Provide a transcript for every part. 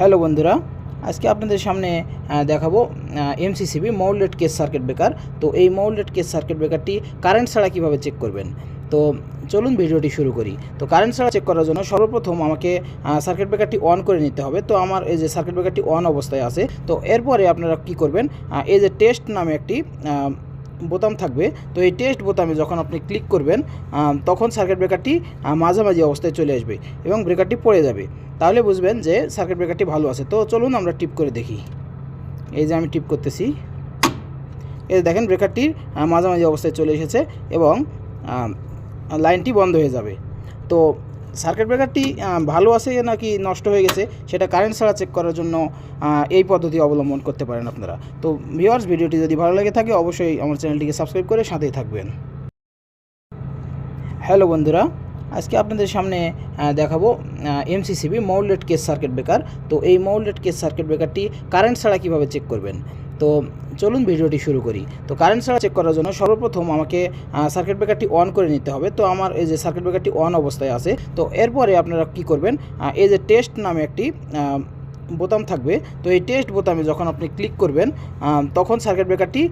Hello বন্ধুরা, আজকে আপনাদের সামনে দেখাবো MCCB moulded case circuit breaker তো এই মৌলেট কেস সার্কিট ব্রেকারটি কারেন্ট ছাড়া কীভাবে চেক করবেন? তো চলুন ভিডিওটি শুরু করি। তো কারেন্ট ছাড়া চেক করার জন্য সর্বপ্রথম আমাকে সার্কিট ব্রেকারটি অন করে নিতে হবে। তো আমার এই যে সার্কিট ব্রেকারটি অন অবস্থায় আছে, তো এরপরে আপনারা কি করবেন এই যে টেস্ট নামে একটি বোতাম থাকবে। তো এই টেস্ট বোতামে যখন আপনি ক্লিক করবেন তখন সার্কিট ব্রেকারটি মাঝামাঝি অবস্থায় চলে আসবে এবং ব্রেকারটি পড়ে যাবে। তাহলে বুঝবেন যে সার্কিট ব্রেকারটি ভালো আছে। তো চলুন আমরা টিপ করে দেখি। এই যে আমি টিপ করতেছি। এই দেখেন ব্রেকারটির আহ, মাঝামাঝি অবস্থায় চলে এসেছে এবং লাইনটি বন্ধ হয়ে যাবে। তো সার্কিট ব্রেকারটি ভালো আছে নাকি নষ্ট হয়ে গেছে, সেটা কারেন্ট ছাড়া চেক করার জন্য এই পদ্ধতি অবলম্বন করতে পারেন আপনারা। তো ভিউয়ার্স ভিডিওটি যদি ভালো লাগে থাকে, অবশ্যই আমার চ্যানেলটিকে সাবস্ক্রাইব করে সাথেই থাকবেন। হ্যালো বন্ধুরা, আজকে আপনাদের সামনে দেখাবো MCCB moulded case circuit breaker তো এই মৌলেট কেস সার্কিট ব্রেকারটি কারেন্ট ছাড়া কীভাবে চেক করবেন? তো চলুন ভিডিওটি শুরু করি। তো কারেন্ট ছাড়া চেক করার জন্য সর্বপ্রথম আমাকে সার্কিট ব্রেকারটি অন করে নিতে হবে। তো আমার এই যে সার্কিট ব্রেকারটি অন অবস্থায় আছে, তো এরপরে আপনারা কি করবেন এই যে টেস্ট নামে একটি বোতাম থাকবে। তো এই টেস্ট বোতামে যখন আপনি ক্লিক করবেন তখন সার্কিট ব্রেকারটি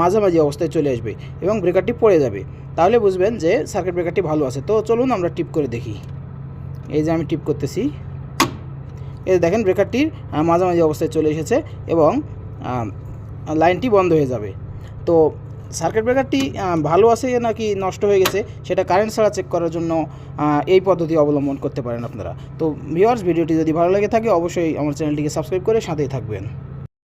মাঝামাঝি অবস্থায় চলে আসবে এবং ব্রেকারটি পড়ে যাবে। তাহলে বুঝবেন যে সার্কিট ব্রেকারটি ভালো আছে। তো চলুন আমরা টিপ করে দেখি। এই যে আমি টিপ করতেছি। এই দেখেন ব্রেকারটির মাঝামাঝি অবস্থায় চলে এসেছে এবং লাইনটি বন্ধ হয়ে যাবে। তো সার্কিট ব্রেকারটি ভালো আছে নাকি নষ্ট হয়ে গেছে সেটা কারেন্ট ছাড়া চেক করার জন্য এই পদ্ধতি অবলম্বন করতে পারেন আপনারা। তো ভিওয়ার্স ভিডিওটি যদি ভালো লাগে থাকে, অবশ্যই আমার চ্যানেলটিকে সাবস্ক্রাইব করে সাথেই থাকবেন।